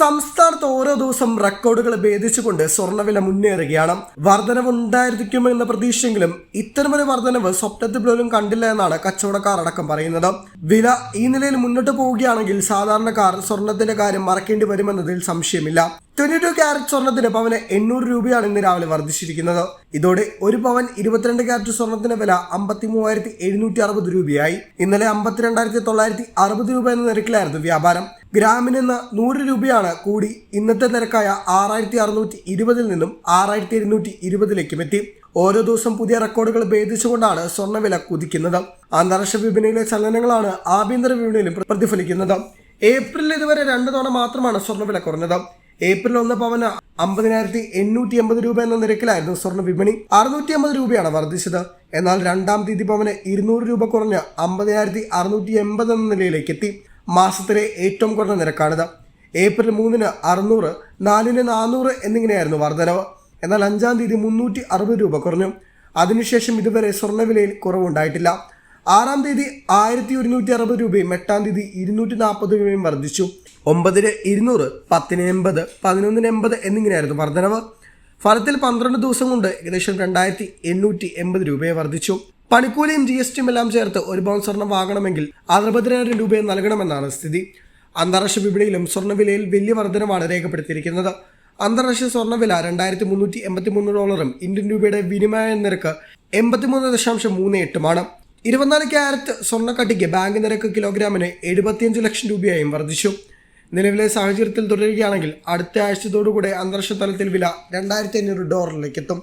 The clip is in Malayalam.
സംസ്ഥാനത്ത് ഓരോ ദിവസം റെക്കോർഡുകൾ ഭേദിച്ചുകൊണ്ട് സ്വർണവില മുന്നേറുകയാണ്. വർധനവ് വർധനവുണ്ടായിരിക്കുമെന്ന പ്രതീക്ഷയെങ്കിലും ഇത്തരമൊരു വർധനവ് സ്വപ്നത്തിൽ പോലും കണ്ടില്ല എന്നാണ് കച്ചവടക്കാർ അടക്കം പറയുന്നത്. വില ഈ നിലയിൽ മുന്നോട്ട് പോവുകയാണെങ്കിൽ സാധാരണക്കാർ സ്വർണത്തിന്റെ കാര്യം മറക്കേണ്ടി വരുമെന്നതിൽ സംശയമില്ല. ട്വന്റി ടു ക്യാരറ്റ് സ്വർണത്തിന് പവന് എണ്ണൂറ് രൂപയാണ് ഇന്ന് രാവിലെ വർദ്ധിച്ചിരിക്കുന്നത്. ഇതോടെ ഒരു പവൻ ഇരുപത്തിരണ്ട് ക്യാരറ്റ് സ്വർണത്തിന്റെ വില അമ്പത്തി മൂവായിരത്തി എഴുന്നൂറ്റി അറുപത് രൂപയായി. ഇന്നലെ അമ്പത്തിരണ്ടായിരത്തി തൊള്ളായിരത്തി അറുപത് രൂപ എന്ന നിരക്കിലായിരുന്നു വ്യാപാരം. ഗ്രാമിന് നിന്ന് നൂറ് രൂപയാണ് കൂടി ഇന്നത്തെ നിരക്കായ ആറായിരത്തി അറുന്നൂറ്റി ഇരുപതിൽ നിന്നും ആറായിരത്തി ഇരുന്നൂറ്റി ഇരുപതിലേക്കും എത്തി. ഓരോ ദിവസം പുതിയ റെക്കോർഡുകൾ ഭേദിച്ചുകൊണ്ടാണ് സ്വർണവില കുതിക്കുന്നത്. അന്താരാഷ്ട്ര വിപണിയിലെ ചലനങ്ങളാണ് ആഭ്യന്തര വിപണിയിലും പ്രതിഫലിക്കുന്നത്. ഏപ്രിൽ ഇതുവരെ രണ്ട് തവണ മാത്രമാണ് സ്വർണവില കുറഞ്ഞത്. ഏപ്രിൽ ഒന്ന് പവന് അമ്പതിനായിരത്തി എണ്ണൂറ്റി എൺപത് രൂപ എന്ന നിരക്കിലായിരുന്നു സ്വർണ വിപണി. അറുന്നൂറ്റി അമ്പത് രൂപയാണ് വർദ്ധിച്ചത്. എന്നാൽ രണ്ടാം തീയതി പവന് ഇരുന്നൂറ് രൂപ കുറഞ്ഞ് അമ്പതിനായിരത്തി അറുന്നൂറ്റി എൺപത് എന്ന നിലയിലേക്ക് എത്തി മാസത്തിലെ ഏറ്റവും കുറഞ്ഞ നിരക്കാണിത്. ഏപ്രിൽ മൂന്നിന് അറുന്നൂറ് നാലിന് നാനൂറ് എന്നിങ്ങനെയായിരുന്നു വർധനവ്. എന്നാൽ അഞ്ചാം തീയതി മുന്നൂറ്റി അറുപത് രൂപ കുറഞ്ഞു. അതിനുശേഷം ഇതുവരെ സ്വർണവിലയിൽ കുറവുണ്ടായിട്ടില്ല. ആറാം തീയതി ആയിരത്തി ഒരുന്നൂറ്റി അറുപത് രൂപയും എട്ടാം തീയതി ഇരുന്നൂറ്റി നാൽപ്പത് രൂപയും വർദ്ധിച്ചു. ഒമ്പതിന് ഇരുന്നൂറ് പത്തിന് എൺപത് പതിനൊന്നിന് എൺപത് എന്നിങ്ങനെയായിരുന്നു വർധനവ്. ഫലത്തിൽ പന്ത്രണ്ട് ദിവസം കൊണ്ട് ഏകദേശം രണ്ടായിരത്തി എണ്ണൂറ്റി എൺപത് രൂപയെ വർദ്ധിച്ചു. പണിക്കൂലിയും ജി എസ് ടിയും എല്ലാം ചേർത്ത് ഒരു പവൻ സ്വർണം വാങ്ങണമെങ്കിൽ അറുപതിനായിരം രൂപയെ നൽകണമെന്നാണ് സ്ഥിതി. അന്താരാഷ്ട്ര വിപണിയിലും സ്വർണവിലയിൽ വലിയ വർധനമാണ് രേഖപ്പെടുത്തിയിരിക്കുന്നത്. അന്താരാഷ്ട്ര സ്വർണവില രണ്ടായിരത്തി മുന്നൂറ്റി എൺപത്തി മൂന്ന് ഡോളറും ഇന്ത്യൻ രൂപയുടെ വിനിമയ നിരക്ക് എൺപത്തിമൂന്ന് ദശാംശം മൂന്ന് എട്ടുമാണ്. ഇരുപത്തിനാല് ക്യാരറ്റ് സ്വർണക്കട്ടിക്ക് ബാങ്ക് നിരക്ക് കിലോഗ്രാമിന് എഴുപത്തിയഞ്ച് ലക്ഷം രൂപയായും വർദ്ധിച്ചു. നിലവിലെ സാഹചര്യത്തിൽ തുടരുകയാണെങ്കിൽ അടുത്ത ആഴ്ചത്തോടുകൂടെ അന്താരാഷ്ട്ര തലത്തിൽ വില രണ്ടായിരത്തി അഞ്ഞൂറ് ഡോളറിലേക്ക് എത്തും